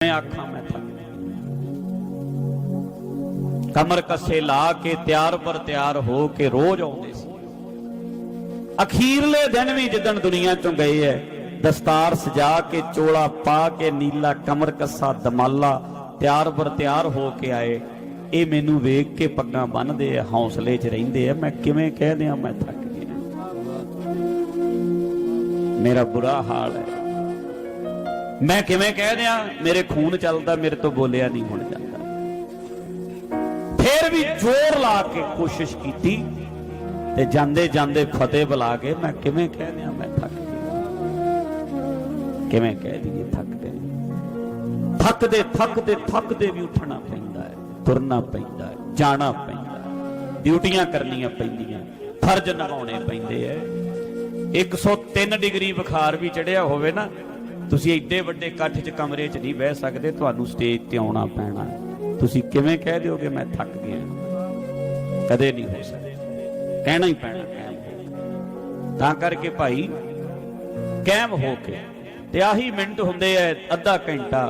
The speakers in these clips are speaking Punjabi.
ਮੈਂ ਆਖਾਂ, ਮੈਂ ਥੱਕ ਕਮਰ ਕੱਸੇ ਲਾ ਕੇ ਤਿਆਰ ਪਰ ਤਿਆਰ ਹੋ ਕੇ ਰੋਜ਼ ਆਉਂਦੇ ਸੀ। ਅਖੀਰਲੇ ਦਿਨ ਵੀ ਜਿੱਦਣ ਦੁਨੀਆ ਚੋਂ ਗਏ ਐ, ਦਸਤਾਰ ਸਜਾ ਕੇ, ਚੋਲਾ ਪਾ ਕੇ, ਨੀਲਾ ਕਮਰ ਕੱਸਾ, ਦਮਾਲਾ ਤਿਆਰ ਪਰ ਤਿਆਰ ਹੋ ਕੇ ਆਏ। ਇਹ ਮੈਨੂੰ ਵੇਖ ਕੇ ਪੱਗਾਂ ਬੰਨਦੇ ਆ ਹੌਸਲੇ 'ਚ ਰਹਿੰਦੇ ਆ ਮੈਂ ਕਿਵੇਂ ਕਹਿ ਦਿਆਂ, ਮੈਂ ਥੱਕ ਗਿਆ। ਮੇਰਾ ਬੁਰਾ ਹਾਲ ਹੈ ਮੈਂ ਕਿਵੇਂ ਕਹਿ ਦਿਆਂ ਮੇਰੇ ਖੂਨ ਚੱਲਦਾ, ਮੇਰੇ ਤੋਂ ਬੋਲਿਆ ਨਹੀਂ ਹੁਣ ਜਾਂਦਾ। ਫੇਰ ਵੀ ਜ਼ੋਰ ਲਾ ਕੇ ਕੋਸ਼ਿਸ਼ ਕੀਤੀ ਤੇ ਜਾਂਦੇ ਜਾਂਦੇ ਫਤਿਹ ਬੁਲਾ ਕੇ ਮੈਂ ਕਿਵੇਂ ਕਹਿ ਦਿਆਂ ਮੈਂ ਥੱਕ ਗਿਆ। ਕਿਵੇਂ ਕਹਿ ਦਈਏ ਥੱਕ ਗਏ ਥੱਕਦੇ ਥੱਕਦੇ ਥੱਕਦੇ ਵੀ ਉੱਠਣਾ ਪੈਂਦਾ ਹੈ, ਤੁਰਨਾ ਪੈਂਦਾ ਹੈ, ਜਾਣਾ ਪੈਂਦਾ ਹੈ। ਡਿਊਟੀਆਂ ਕਰਨੀਆਂ ਪੈਂਦੀਆਂ, ਫਰਜ਼ ਨਿਭਾਉਣੇ ਪੈਂਦੇ ਐ 103 ਡਿਗਰੀ ਬੁਖਾਰ ਵੀ ਚੜਿਆ ਹੋਵੇ ਨਾ ਤੁਸੀਂ ਇੱਡੇ ਵੱਡੇ ਇਕੱਠ 'ਚ ਕਮਰੇ 'ਚ ਨਹੀਂ ਬਹਿ ਸਕਦੇ, ਤੁਹਾਨੂੰ ਸਟੇਜ ਤੇ ਆਉਣਾ ਪੈਣਾ। ਤੁਸੀਂ ਕਿਵੇਂ ਕਹਿ ਦਿਓਗੇ, ਮੈਂ ਥੱਕ ਗਿਆ। ਕਦੇ ਨਹੀਂ ਹੋ ਸਕਦਾ। ਕਹਿਣਾ ਹੀ ਪੈਣਾ ਤਾਂ ਕਰਕੇ ਭਾਈ ਕਾਇਮ ਹੋ ਕੇ, ਤੇ ਆਹੀ ਮਿੰਟ ਹੁੰਦੇ ਐ ਅੱਧਾ ਘੰਟਾ।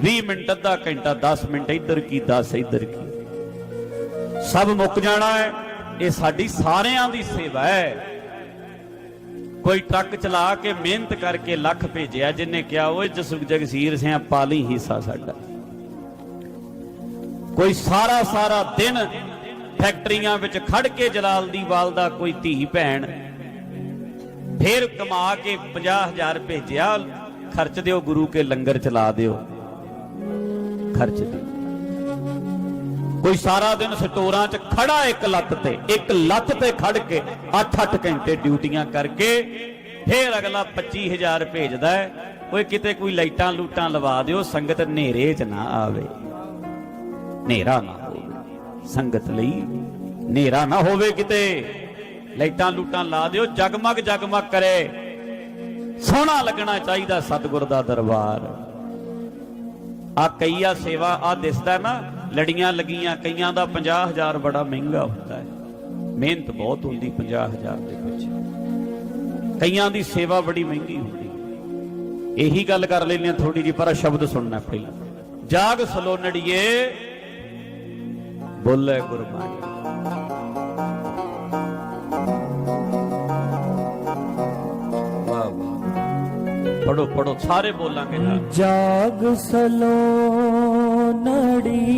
20 ਮਿੰਟ, ਅੱਧਾ ਘੰਟਾ 10 ਮਿੰਟ, ਇੱਧਰ ਕੀ 10 ਇੱਧਰ ਕੀ। ਸਭ ਮੁੱਕ ਜਾਣਾ ਹੈ ਇਹ ਸਾਡੀ ਸਾਰਿਆਂ ਦੀ ਸੇਵਾ ਹੈ ਕੋਈ ਟਰੱਕ ਚਲਾ ਕੇ ਮਿਹਨਤ ਕਰਕੇ ਲੱਖ ਭੇਜਿਆ, ਜਿੰਨੇ ਕਿਹਾ, ਓਏ ਜਗਸੀਰ ਸਿਆ, ਪਾਲੀ ਹਿੱਸਾ ਸਾਡਾ। ਕੋਈ ਸਾਰਾ ਸਾਰਾ ਦਿਨ ਫੈਕਟਰੀਆਂ ਵਿੱਚ ਖੜ ਕੇ ਜਲਾਲ ਦੀ ਵਾਲਦਾ ਕੋਈ ਧੀ ਭੈਣ, ਫਿਰ ਕਮਾ ਕੇ 50000 ਭੇਜਿਆ, ਖਰਚ ਦਿਓ, ਗੁਰੂ ਕੇ ਲੰਗਰ ਚਲਾ ਦਿਓ। ਖਰਚ ਦਿਓ। ਕੋਈ ਸਾਰਾ ਦਿਨ ਸਟੋਰਾਂ 'ਚ ਖੜਾ ਇੱਕ ਲੱਤ ਤੇ, ਇੱਕ ਲੱਤ ਤੇ ਖੜ ਕੇ 8-8 ਘੰਟੇ ਡਿਊਟੀਆਂ ਕਰਕੇ ਫੇਰ ਅਗਲਾ 25000 ਭੇਜਦਾ ਹੈ। ਓਏ, ਕਿਤੇ ਕੋਈ ਲਾਈਟਾਂ ਲੂਟਾਂ ਲਵਾ ਦਿਓ, ਸੰਗਤ ਹਨੇਰੇ 'ਚ ਨਾ ਆਵੇ। ਹਨੇਰਾ ਨਾ ਹੋਵੇ। ਸੰਗਤ ਲਈ ਹਨੇਰਾ ਨਾ ਹੋਵੇ ਕਿਤੇ। ਲਾਈਟਾਂ ਲੂਟਾਂ ਲਾ ਦਿਓ, ਜਗਮਗ ਜਗਮਗ ਕਰੇ। ਸੋਹਣਾ ਲੱਗਣਾ ਚਾਹੀਦਾ ਸਤਿਗੁਰ ਦਾ ਦਰਬਾਰ। ਆ ਕਈਆ ਸੇਵਾ ਆ ਦਿਸਦਾ ਨਾ ਲੜੀਆਂ ਲੱਗੀਆਂ, ਕਈਆਂ ਦਾ 50000 ਬੜਾ ਮਹਿੰਗਾ ਹੁੰਦਾ ਹੈ। ਮਿਹਨਤ ਬਹੁਤ ਹੁੰਦੀ 50000 ਦੇ ਵਿੱਚ। ਕਈਆਂ ਦੀ ਸੇਵਾ ਬੜੀ ਮਹਿੰਗੀ ਹੁੰਦੀ। ਇਹੀ ਗੱਲ ਕਰ ਲੈਂਦੇ ਆ ਥੋੜੀ ਜਿਹੀ, ਪਰ ਸ਼ਬਦ ਸੁਣਨਾ ਪਹਿਲਾਂ। ਜਾਗ ਸਲੋ ਸਲੋਨੜੀਏ ਬੋਲੇ ਗੁਰਬਾਣੀ। ਵਾਹ ਵਾਹ ਪੜੋ ਪੜੋ ਸਾਰੇ ਬੋਲਾਂਗੇ ਨਾਲ ਜਾਗ ਸਲੋ ਨੜੀਏ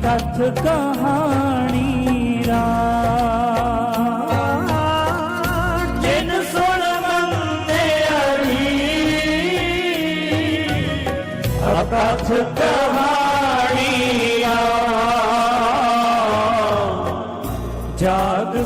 ਅਕਥ ਕਹਾਣੀ ਰਾ ਜਿਨ ਸੁਣ ਮੰਨੇ ਅੜੀ ਅਕਥ ਕਹਾਣੀ ਰਾ ਜਾਗ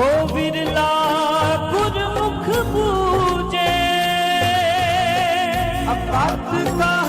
ਨਿਰਮਾਣੀ ਵਿਰਲਾ ਗੁਰਮੁਖ ਪੂਜੇ। ਅਕਥ ਕਹਾਣੀ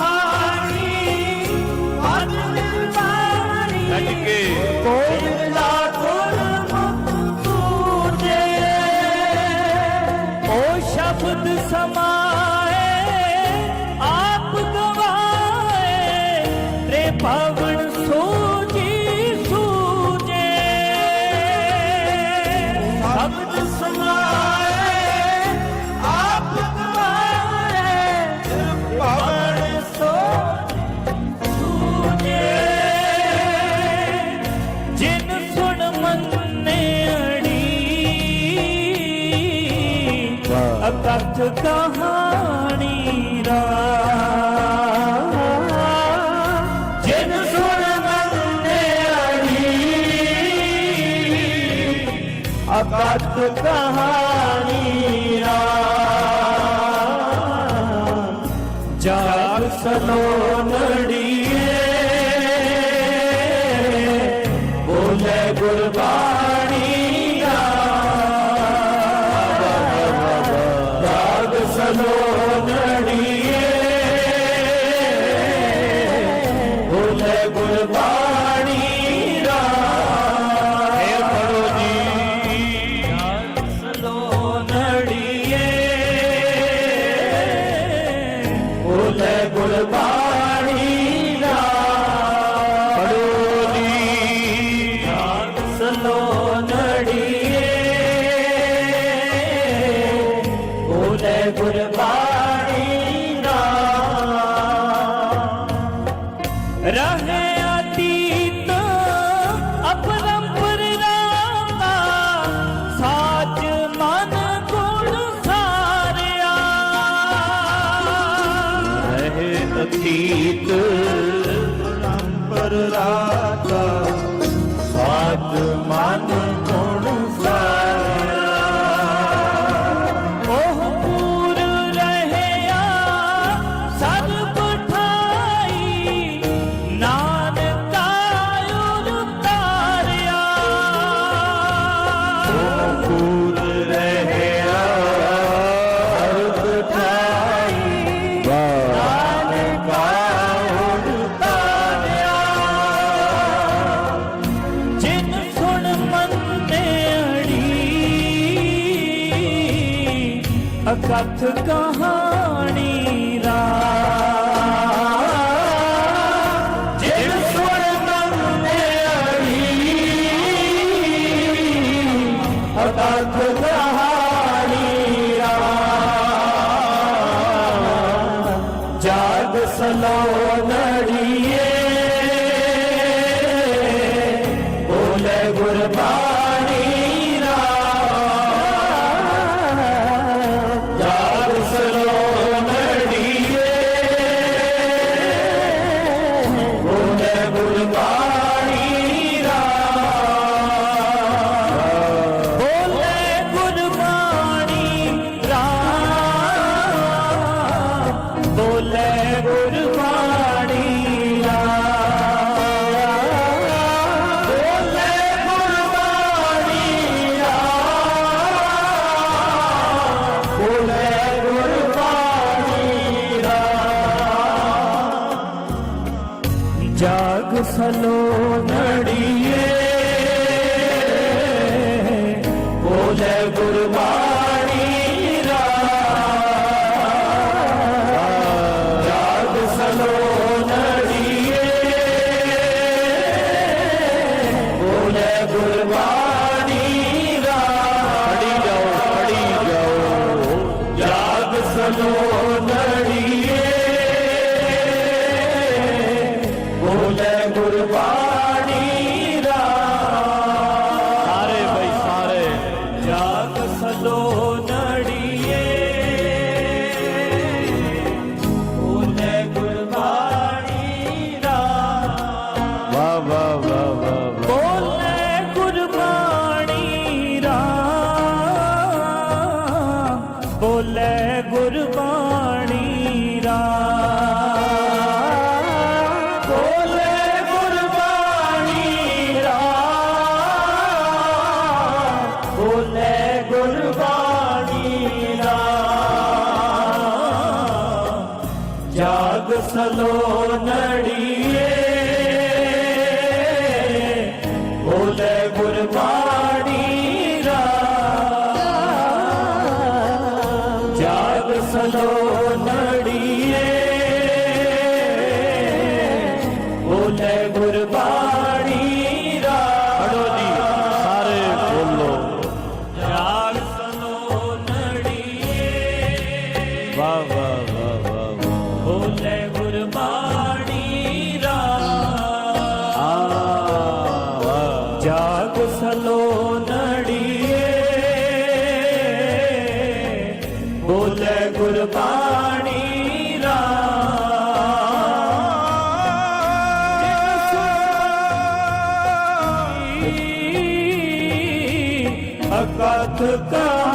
ਅਰਥ ਕਹਾਣੀ ਰਾ ਜਿਨ ਸੁਣ ਕਹਾਣੀ ਰਾ ਜਾਗ ਸਨੋ ਹੈ ਗੁਰਬਾਣੀ ਗੁਰਬਾਣੀ ਦਾ ਪੜੋ ਦੀ ਸਲੋ ਨੜੀਏ ਉਹਦੇ ਗੁਰਬਾਣੀ भक्ति को ਕਥ ਕਹਾਣੀ ਰਾ राग सलो नड़िए बोले गुरबाणी राग सलो नड़िए बोले गुरबाणी सलो नड़िए बोले गुरबाणी जाग सलो न ਅਕਥ ਕਹਾਣੀ